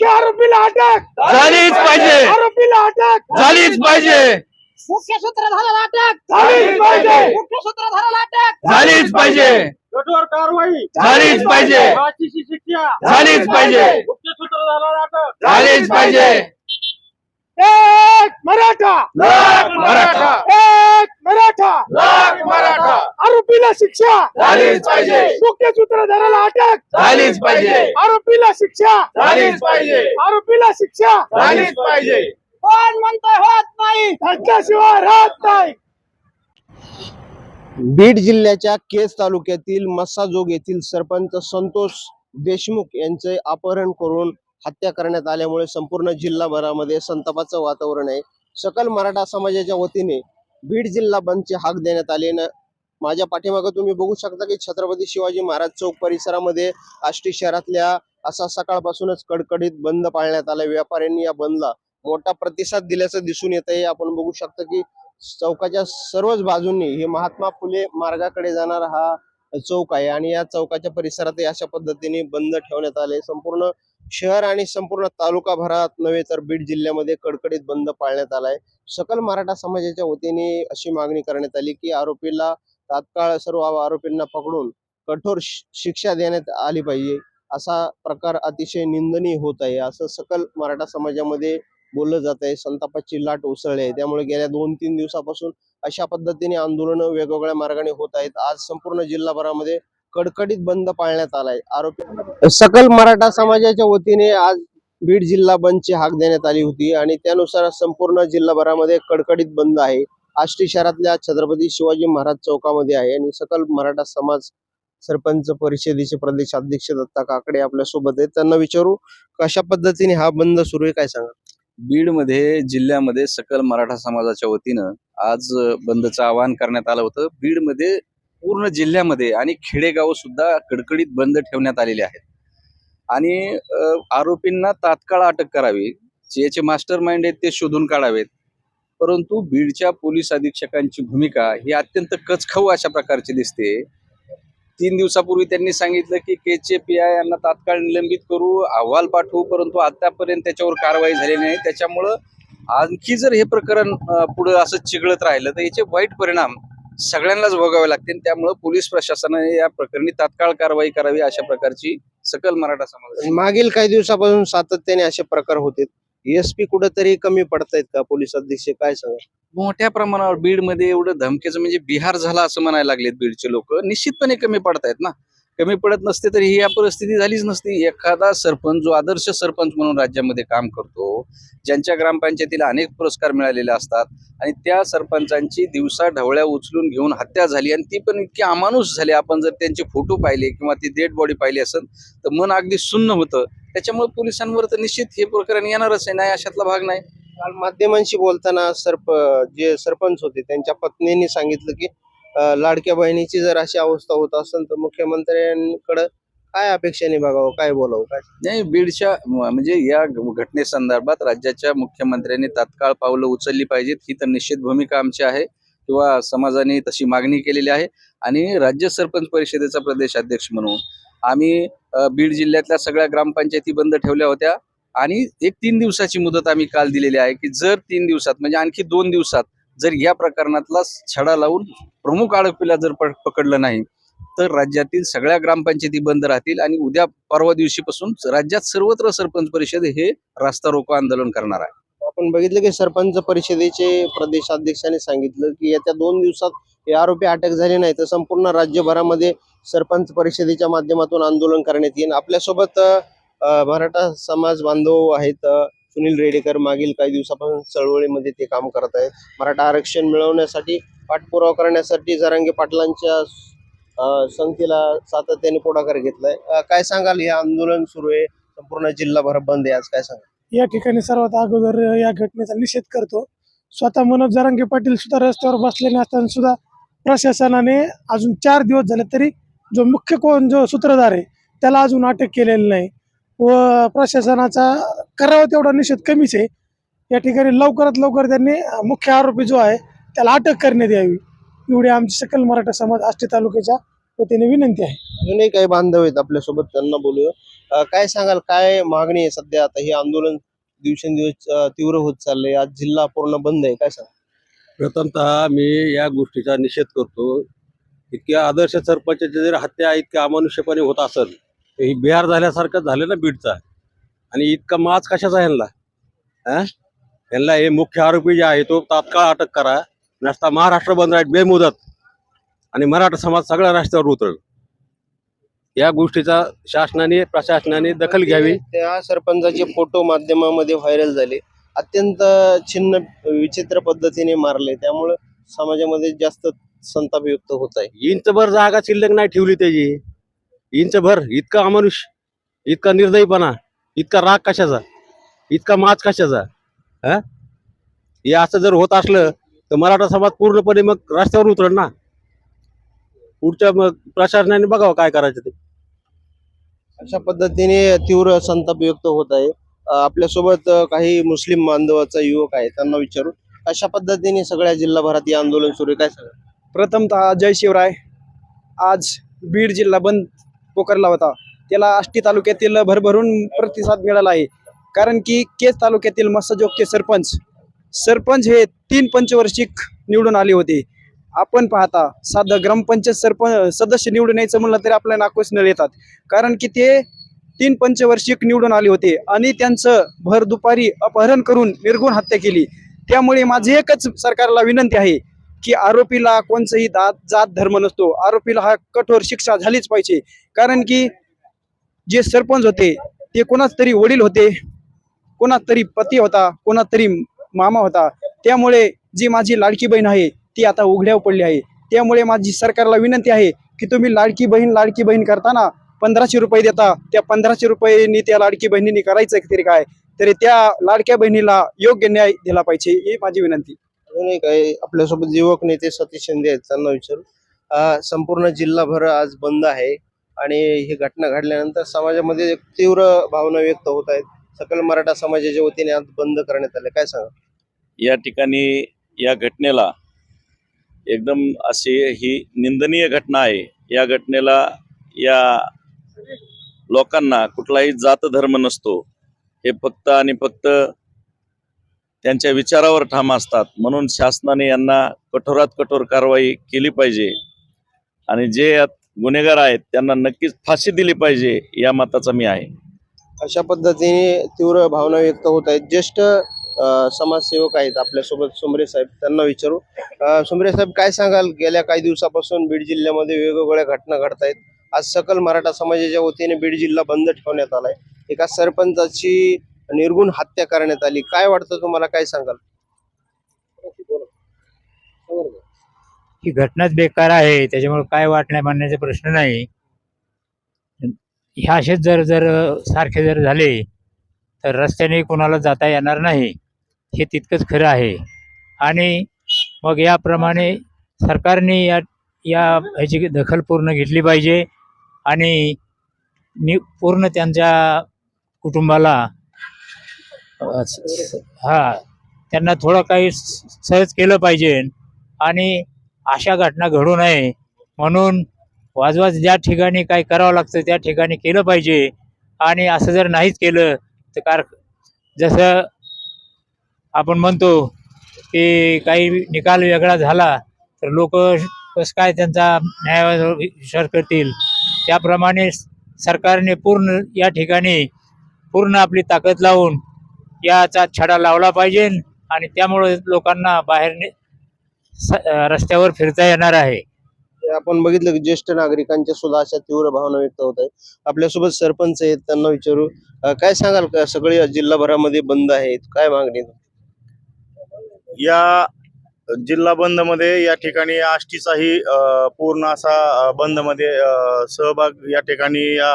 मुख्य आरोपीला अटक झालीच पाहिजे. आरोपीला अटक झालीच पाहिजे. मुख्य सूत्रधाराला अटक झालीच पाहिजे. मुख्य सूत्रधाराला अटक झालीच पाहिजे. कठोर कारवाई. झालीच पाहिजे. फाशीची शिक्षा. झालीच पाहिजे. मुख्य सूत्रधाराला अटक झालीच पाहिजे. एक मराठा. मराठा. आरोपीला शिक्षा. झालीच पाहिजे. मुख्य सूत्रधाराला अटक. झालीच पाहिजे. आरोपीला शिक्षा. झालीच पाहिजे. आरोपीला शिक्षा. झालीच पाहिजे. कोण म्हणतोय होत नाही. त्याच्याशिवाय राहत नाही. बीड जिल्ह्याच्या केज तालुक्यातील मस्साजोग येथील सरपंच संतोष देशमुख यांचे अपहरण करून हत्या करण्यात आल्यामुळे संपूर्ण जिल्हाभरामध्ये संतापाचं वातावरण आहे. सकल मराठा समाजाच्या वतीने बीड जिल्हा बंदची हाक देण्यात आली न माझ्या पाठीमागं तुम्ही बघू शकता की छत्रपती शिवाजी महाराज चौक परिसरामध्ये आष्टी शहरातल्या असा सकाळपासूनच कडकडीत बंद पाळण्यात आला. व्यापाऱ्यांनी या बंदला मोठा प्रतिसाद दिल्याचं दिसून येत आहे आपण बघू शकता की चौकाच्या सर्वच बाजूंनी हे महात्मा फुले मार्गाकडे जाणारा हा चौक आहे आणि या चौकाच्या परिसरातही अशा पद्धतीने बंद ठेवण्यात आले. संपूर्ण शहर आणि संपूर्ण तालुका भरात नव्हे तर बीड जिल्ह्यामध्ये कडकडीत बंद पाळण्यात आलाय. सकल मराठा समाजाच्या वतीने अशी मागणी करण्यात आली की आरोपीला तात्काळ सर्व आरोपींना पकडून कठोर शि- शिक्षा देण्यात आली पाहिजे. असा प्रकार अतिशय निंदनीय होत आहे. असं सकल मराठा समाजामध्ये बोललं जात आहे. संतापाची लाट उसळली आहे. त्यामुळे गेल्या दोन तीन दिवसापासून अशा पद्धतीने आंदोलन वेगवेगळ्या मार्गाने होत आहेत. आज संपूर्ण जिल्हाभरामध्ये कडकडीत बंद पाळण्यात आलाय आरोपी सकल मराठा समाजाच्या वतीने आज बीड जिल्हा बंदची हाक देण्यात आली होती आणि त्यानुसार संपूर्ण जिल्हाभरामध्ये कडकडीत बंद आहे. आष्टी शहरातल्या छत्रपती शिवाजी महाराज चौकामध्ये आहे आणि सकल मराठा समाज सरपंच परिषदेचे प्रदेश अध्यक्ष दत्ता काकडे आपल्यासोबत आहेत. त्यांना विचारू कशा पद्धतीने हा बंद सुरू आहे काय सांगा बीडमध्ये जिल्ह्यामध्ये सकल मराठा समाजाच्या वतीनं आज बंदचं आवाहन करण्यात आलं होतं. बीडमध्ये पूर्ण जिल्ह्यामध्ये आणि खेडेगाव सुद्धा कडकडीत बंद ठेवण्यात आलेले आहेत. आणि आरोपींना तात्काळ अटक करावी जे जे मास्टर माइंड आहेत ते शोधून काढावेत. परंतु बीडच्या पोलीस अधीक्षकांची भूमिका ही अत्यंत कचखाऊ अशा प्रकारची दिसते. तीन दिवसापूर्वी त्यांनी सांगितलं की केचे पी आय यांना तात्काळ निलंबित करू अहवाल पाठवू परंतु आतापर्यंत त्याच्यावर कारवाई झाली नाही. त्याच्यामुळं आणखी जर हे प्रकरण पुढं असं चिघळत राहिलं तर याचे वाईट परिणाम सगळ्यांनाच भोगावे लागतील. त्यामुळं पोलीस प्रशासनाने या प्रकरणी तात्काळ कारवाई करावी अशा प्रकारची सकल मराठा समाज मागील काही दिवसापासून सातत्याने असे प्रकार होते. एसपी कुठेतरी कमी पडतायत का? पोलीस अधीक्षक काय सांगा मोठ्या प्रमाणावर बीडमध्ये एवढं धमकीचं म्हणजे बिहार झाला असं म्हणायला लागलेत बीडचे लोक. निश्चितपणे कमी पडतायत ना. कमी पडत नसते तर ही या परिस्थिती झालीच नसती. एखादा सरपंच जो आदर्श सरपंच म्हणून राज्यामध्ये काम करतो ज्यांच्या ग्रामपंचायतीला अनेक पुरस्कार मिळालेले असतात आणि त्या सरपंचांची दिवसा ढवळ्या उचलून घेऊन हत्या झाली आणि ती पण इतकी अमानुष झाली. आपण जर त्यांचे फोटो पाहिले किंवा ती डेड बॉडी पाहिली असेल तर मन अगदी सुन्न होतं. त्याच्यामुळे पोलिसांवर तर निश्चित हे प्रकरण येणारच आहे. नाही अशातला भाग नाही. काल माध्यमांशी बोलताना सरप जे सरपंच होते त्यांच्या पत्नीने सांगितलं की लाडक्या बहिणीची जर अशी अवस्था होत असेल तर मुख्यमंत्र्यांकडे काय अपेक्षाने बघावं काय बोलावं? काय? नाही बीडच्या म्हणजे या घटनेसंदर्भात राज्याच्या मुख्यमंत्र्यांनी तात्काळ पावलं उचलली पाहिजेत. ही तर निश्चित भूमिका आमची आहे किंवा समाजाने तशी मागणी केलेली आहे. आणि राज्य सरपंच परिषदेचा प्रदेश अध्यक्ष म्हणून आम्ही बीड जिल्ह्यातल्या सगळ्या ग्रामपंचायती बंद ठेवल्या होत्या. आणि एक तीन दिवसाची मुदत आम्ही काल दिलेली आहे की जर तीन दिवसात म्हणजे आणखी दोन दिवसात जर या प्रकरणातला छडा लावून प्रमुख आरोपीला जर पकडलं नाही तर राज्यातील सगळ्या ग्रामपंचायती बंद राहतील आणि उद्या परवा दिवशीपासून राज्यात सर्वत्र सरपंच परिषद हे रास्ता रोको आंदोलन करणार आहे. आपण बघितलं की सरपंच परिषदेचे प्रदेशाध्यक्षांनी सांगितलं की येत्या दोन दिवसात हे आरोपी अटक झाले नाही तर संपूर्ण राज्यभरामध्ये सरपंच परिषदेच्या माध्यमातून आंदोलन करण्यात येईल. आपल्यासोबत मराठा समाज बांधव आहेत सुनील रेडेकर मागील काही दिवसापासून चळवळीमध्ये ते काम करत आहेत. मराठा आरक्षण मिळवण्यासाठी पाठपुरावा करण्यासाठी जरांगे पाटलांच्या संख्येला सातत्याने पुढाकार घेतलाय. काय सांगाल? हे आंदोलन सुरू आहे. संपूर्ण जिल्हाभर बंद आहे. आज काय सांगाल? या ठिकाणी सर्वात अगोदर या घटनेचा निषेध करतो. स्वतः मनोज जरांगे पाटील सुद्धा रस्त्यावर बसलेले असताना सुद्धा प्रशासनाने अजून चार दिवस झाले तरी जो मुख्य कोण जो सूत्रधार आहे त्याला अजून अटक केलेली नाही. व प्रशासनाचा करावा तेवढा निषेध कमीच आहे. या ठिकाणी लवकरात लवकर त्यांनी मुख्य आरोपी जो आहे त्याला अटक करण्यात यावी. एवढी आमची सकल मराठा समाज आष्टी तालुक्याच्या वतीने विनंती आहे. अजूनही काही बांधव आहेत आपल्यासोबत त्यांना बोलूया. काय सांगाल काय मागणी आहे सध्या? आता हे आंदोलन दिवसेंदिवस तीव्र होत चाललंय. आज जिल्हा पूर्ण बंद आहे काय सांग प्रथमतः मी या गोष्टीचा निषेध करतो. इतक्या आदर्श सरपंचाची जर हत्या इतक्या अमानुष्यपणे होत असेल ही बिहार झाल्यासारखं झालं ना बीडचा. आणि इतका माज कशाचा ह्यांना? हा? यांना हे मुख्य आरोपी जे आहे तो तात्काळ अटक करा. नसता महाराष्ट्र बंद राहील बेमुदत. आणि मराठा समाज सगळ्या रस्त्यावर उतरल. या गोष्टीचा शासनाने प्रशासनाने दखल घ्यावी. त्या सरपंचाचे फोटो माध्यमामध्ये व्हायरल झाले. अत्यंत छिन्न विचित्र पद्धतीने मारले. त्यामुळे समाजामध्ये जास्त संताप व्यक्त होत आहे. इंचभर जागा शिल्लक नाही ठेवली त्याची. इंचभर इतका अमानुष इतका निर्दयीपणा इतका राग कशाचा इतका माज कशाचा हा? हे असं जर होत असलं तर मराठा समाज पूर्णपणे मग रस्त्यावर उतरल ना. पुढच्या मग प्रशासनाने बघावं काय करायचं ते. अशा पद्धतीने तीव्र संताप व्यक्त होत आहे. आपल्यासोबत काही मुस्लिम बांधवाचा युवक आहे त्यांना विचारू. अशा पद्धतीने सगळ्या जिल्हाभरात हे आंदोलन सुरू आहे. काय सांगा प्रथमतः जय शिवराय. आज बीड जिल्हा बंद पुकारला होता. त्याला आष्टी तालुक्यातील भरभरून प्रतिसाद मिळाला आहे. कारण की केज तालुक्यातील मस्सजोगचे सरपंच सरपंच हे तीन पंचवर्षिक निवडून आले होते. आपण पाहता साधं ग्रामपंचायत सरपंच सदस्य निवडून यायचं म्हणलं तरी आपल्या नाकोस न येतात. कारण की ते तीन पंचवर्षिक निवडून आले होते आणि त्यांचं भर दुपारी अपहरण करून निर्गुण हत्या केली. त्यामुळे माझी एकच सरकारला विनंती आहे की आरोपीला कोणचंही दात जात धर्म नसतो. आरोपीला हा कठोर शिक्षा झालीच पाहिजे. कारण की जे सरपंच होते ते कोणाच तरी वडील होते कोणाच तरी पती होता कोणाच तरी मामा होता. त्यामुळे जी माझी लाडकी बहीण आहे ती आता उघड्यावर पडली आहे. त्यामुळे माझी सरकारला विनंती आहे की तुम्ही लाडकी बहीण लाडकी बहीण करताना पंधराशे रुपये देता. त्या पंधराशे रुपयांनी त्या लाडकी बहिणीने करायचं तरी काय? तरी त्या लाडक्या बहिणीला योग्य न्याय दिला पाहिजे ही माझी विनंती. नाही काय आपल्यासोबत युवक नेते सतीश शिंदे आहेत त्यांना विचारू. संपूर्ण जिल्हाभर आज बंद आहे आणि ही घटना घडल्यानंतर समाजामध्ये एक तीव्र भावना व्यक्त होत आहेत. सकल मराठा समाजाच्या वतीने आज बंद करण्यात आले. काय सांगा? या ठिकाणी या घटनेला एकदम अशी ही निंदनीय घटना आहे. या घटनेला या लोकांना कुठलाही जात धर्म नसतो. हे फक्त आणि फक्त त्यांच्या विचारावर ठाम असतात. म्हणून शासनाने यांना कठोरात कठोर कारवाई केली पाहिजे. आणि जे यात गुन्हेगार आहेत त्यांना नक्कीच फाशी दिली पाहिजे या मताचा मी आहे. अशा पद्धतीने तीव्र भावना व्यक्त होत आहेत. ज्येष्ठ अ, समाजसेवक आहेत आपल्यासोबत सुमरे साहेब त्यांना विचारू. अ, सुमरे साहेब काय सांगाल? गेल्या काही दिवसापासून बीड जिल्ह्यामध्ये वेगवेगळ्या घटना घडत आहेत. आज सकल मराठा समाजाच्या वतीने बीड जिल्हा बंद ठेवण्यात आलाय. एका सरपंचाची निर्गुण हत्या करण्यात आली. काय वाटतं तुम्हाला? काय सांगाल? ही घटनाच बेकार आहे. त्याच्यामुळे काय वाटण्या मानण्याचा प्रश्न नाही. ह्या असेच जर जर सारखे जर झाले तर रस्त्याने कोणाला जाता येणार नाही. हे तितकंच खरं आहे. आणि मग याप्रमाणे सरकारने या या ह्याची दखल पूर्ण घेतली पाहिजे. आणि नि पूर्ण त्यांच्या कुटुंबाला हा. त्यांना थोडं काही सहज केलं पाहिजे. आणि अशा घटना घडू नये. म्हणून वाजवाज ज्या ठिकाणी काय करावं लागतं त्या ठिकाणी केलं पाहिजे. आणि असं जर नाहीच केलं तर कार जसं आपण म्हणतो की काही निकाल वेगळा झाला तर लोक कसं काय त्यांचा न्यायावर विचार करतील? त्याप्रमाणे सरकारने पूर्ण या ठिकाणी पूर्ण आपली ताकद लावून याचा छडा लावला पाहिजे आणि त्यामुळे लोकांना बाहेर रस्त्यावर फिरता येणार आहे. हे आपण बघितलं की ज्येष्ठ नागरिकांच्या सुद्धा अशा तीव्र भावना व्यक्त होत आहेत. आपल्यासोबत सरपंच आहेत त्यांना विचारू. काय सांगाल का? सगळे जिल्हाभरामध्ये बंद आहेत. काय मागणी या जिल्हा बंदमध्ये या ठिकाणी आष्टीचाही पूर्ण असा बंदमध्ये सहभाग या ठिकाणी या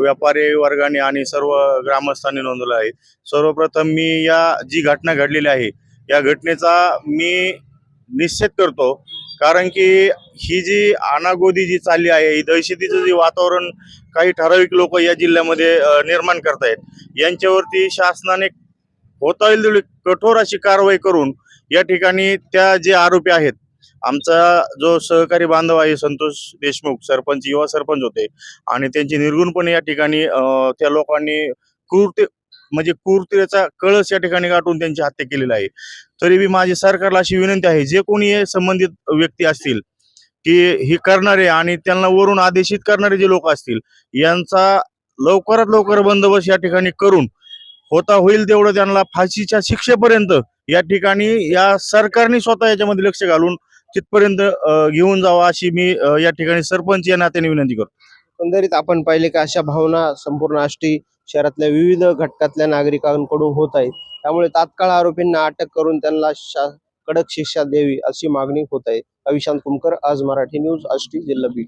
व्यापारी वर्गाने आणि सर्व ग्रामस्थांनी नोंदवला आहे. सर्वप्रथम मी या जी घटना घडलेली आहे या घटनेचा मी निश्चित करतो. कारण की ही जी अनागोदी जी चालली आहे ही दहशतीचं जे वातावरण काही ठराविक लोक या जिल्ह्यामध्ये निर्माण करतायत यांच्यावरती शासनाने होता येईल तेवढी कठोर अशी कारवाई करून या ठिकाणी त्या जे आरोपी आहेत आमचा जो सहकारी बांधव आहे संतोष देशमुख सरपंच युवा सरपंच होते आणि त्यांची निर्गुणपणे या ठिकाणी त्या लोकांनी क्रूरते म्हणजे क्रूरतेचा कळस या ठिकाणी गाठून त्यांची हत्या केलेली आहे. तरी बी माझी सरकारला अशी विनंती आहे जे कोणी संबंधित व्यक्ती असतील की हे करणारे आणि त्यांना वरून आदेशित करणारे जे लोक असतील यांचा लवकरात लवकर बंदोबस्त या ठिकाणी करून होता होईल तेवढं त्यांना फाशीच्या शिक्षेपर्यंत या ठिकाणी या सरकारने स्वतः याच्यामध्ये लक्ष घालून तिथपर्यंत घेऊन जावा अशी मी या ठिकाणी सरपंच या नात्याने विनंती करतो. एकंदरीत आपण पाहिले की अशा भावना संपूर्ण आष्टी शहरातल्या विविध घटकातल्या नागरिकांकडून होत आहेत. त्यामुळे तात्काळ आरोपींना अटक करून त्यांना शा- कडक शिक्षा द्यावी अशी मागणी होत आहे. अविशांत कुमकर आज मराठी न्यूज आष्टी जिल्हा बीड.